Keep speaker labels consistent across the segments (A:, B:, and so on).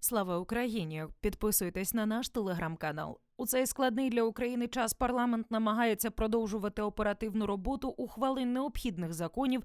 A: Слава Україні! Підписуйтесь на наш телеграм-канал. У цей складний для України час парламент намагається продовжувати оперативну роботу ухвали необхідних законів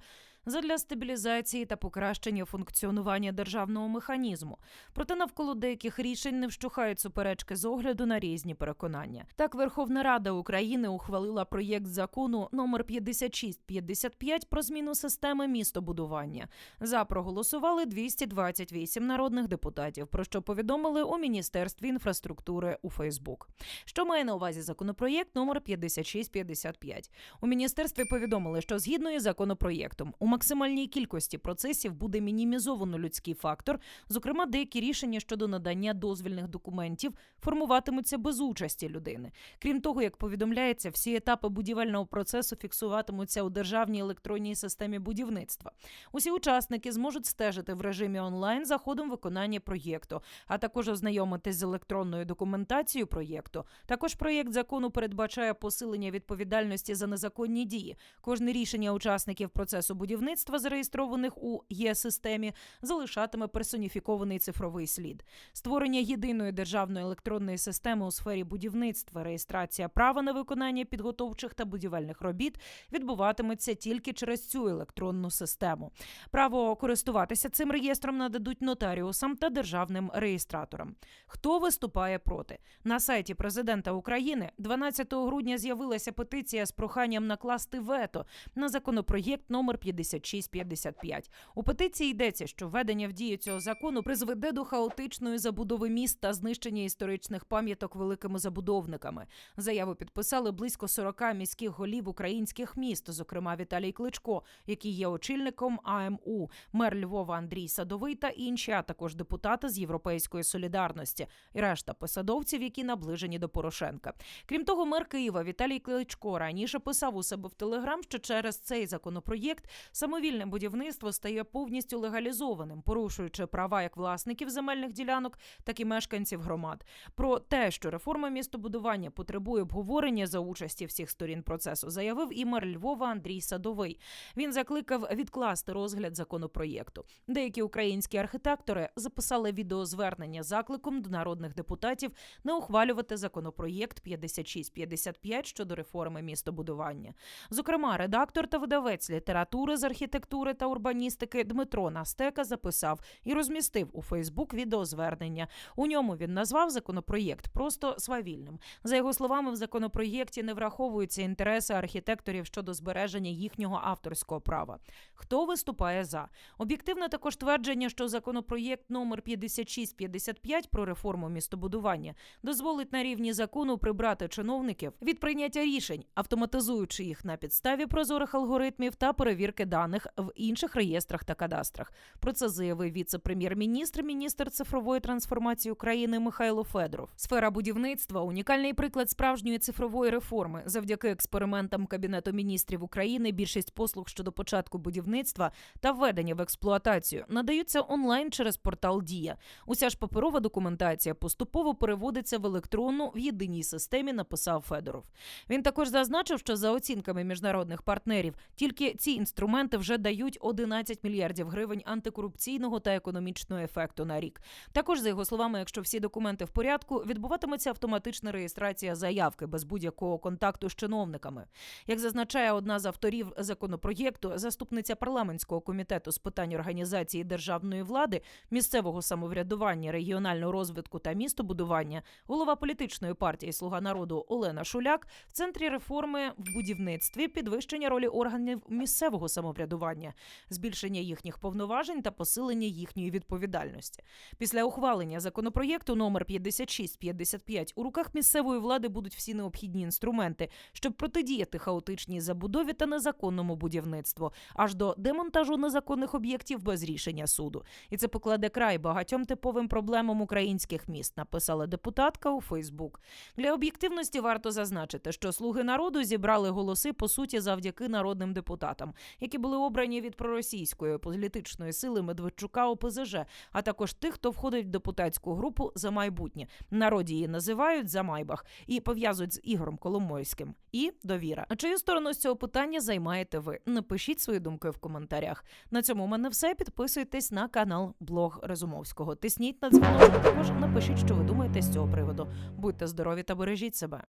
A: задля стабілізації та покращення функціонування державного механізму. Проте навколо деяких рішень не вщухають суперечки з огляду на різні переконання. Так, Верховна Рада України ухвалила проєкт закону номер 5655 про зміну системи містобудування. За проголосували 228 народних депутатів, про що повідомили у Міністерстві інфраструктури у Фейсбук. Що має на увазі законопроєкт номер 5655? У міністерстві повідомили, що згідно із законопроєктом у максимальній кількості процесів буде мінімізовано людський фактор. Зокрема, деякі рішення щодо надання дозвільних документів формуватимуться без участі людини. Крім того, як повідомляється, всі етапи будівельного процесу фіксуватимуться у державній електронній системі будівництва. Усі учасники зможуть стежити в режимі онлайн за ходом виконання проєкту, а також ознайомитись з електронною документацією проєкту. Також проєкт закону передбачає посилення відповідальності за незаконні дії. Кожне рішення учасників процесу будівництва, зареєстрованих у є-системі, залишатиме персоніфікований цифровий слід. Створення єдиної державної електронної системи у сфері будівництва, реєстрація права на виконання підготовчих та будівельних робіт відбуватиметься тільки через цю електронну систему. Право користуватися цим реєстром нададуть нотаріусам та державним реєстраторам. Хто виступає проти? На сайті президента України 12 грудня з'явилася петиція з проханням накласти вето на законопроєкт номер 5655. У петиції йдеться, що введення в дію цього закону призведе до хаотичної забудови міст та знищення історичних пам'яток великими забудовниками. Заяву підписали близько 40 міських голів українських міст, зокрема Віталій Кличко, який є очільником АМУ, мер Львова Андрій Садовий та інші, а також депутати з Європейської солідарності і решта посадовців, які наближені до Порошенка. Крім того, мер Києва Віталій Кличко раніше писав у себе в телеграм, що через цей законопроєкт самовільне будівництво стає повністю легалізованим, порушуючи права як власників земельних ділянок, так і мешканців громад. Про те, що реформа містобудування потребує обговорення за участі всіх сторін процесу, заявив і мер Львова Андрій Садовий. Він закликав відкласти розгляд законопроєкту. Деякі українські архітектори записали відеозвернення закликом до народних депутатів не ухвалювати законопроєкт 5655 щодо реформи містобудування. Зокрема, редактор та видавець літератури з архітектури та урбаністики Дмитро Настека записав і розмістив у Фейсбук відеозвернення. У ньому він назвав законопроєкт просто свавільним. За його словами, в законопроєкті не враховуються інтереси архітекторів щодо збереження їхнього авторського права. Хто виступає за? Об'єктивне також твердження, що законопроєкт номер 5655 про реформу містобудування дозволить на рівні закону прибрати чиновників від прийняття рішень, автоматизуючи їх на підставі прозорих алгоритмів та перевірки даних в інших реєстрах та кадастрах. Про це заявив віце-прем'єр-міністр, міністр цифрової трансформації України Михайло Федоров. Сфера будівництва унікальний приклад справжньої цифрової реформи. Завдяки експериментам Кабінету міністрів України більшість послуг щодо початку будівництва та введення в експлуатацію надаються онлайн через портал Дія. Уся ж паперова документація поступово переводиться в електронну в єдиній системі. Написав Федоров. Він також зазначив, що за оцінками міжнародних партнерів тільки ці інструменти вже дають 11 мільярдів гривень антикорупційного та економічного ефекту на рік. Також за його словами, якщо всі документи в порядку, відбуватиметься автоматична реєстрація заявки без будь-якого контакту з чиновниками. Як зазначає одна з авторів законопроєкту, заступниця парламентського комітету з питань організації державної влади, місцевого самоврядування, регіонального розвитку та містобудування, голова політичної партії Слуга народу Олена Шуляк в центрі реформи в будівництві підвищення ролі органів місцевого самоврядування, збільшення їхніх повноважень та посилення їхньої відповідальності. Після ухвалення законопроєкту номер 5655 у руках місцевої влади будуть всі необхідні інструменти, щоб протидіяти хаотичній забудові та незаконному будівництву, аж до демонтажу незаконних об'єктів без рішення суду. І це покладе край багатьом типовим проблемам українських міст, написала депутатка у Фейсбук. Для об'єктивності варто зазначити, що слуги народу зібрали голоси по суті завдяки народним депутатам, які були були обрані від проросійської політичної сили Медведчука ОПЗЖ, а також тих, хто входить в депутатську групу за майбутнє. Народі її називають за майбах і пов'язують з Ігорем Коломойським. І довіра. А чию сторону з цього питання займаєте ви? Напишіть свої думки в коментарях. На цьому у мене все. Підписуйтесь на канал Блог Разумовського. Тисніть на дзвіночок. Також напишіть, що ви думаєте з цього приводу. Будьте здорові та бережіть себе.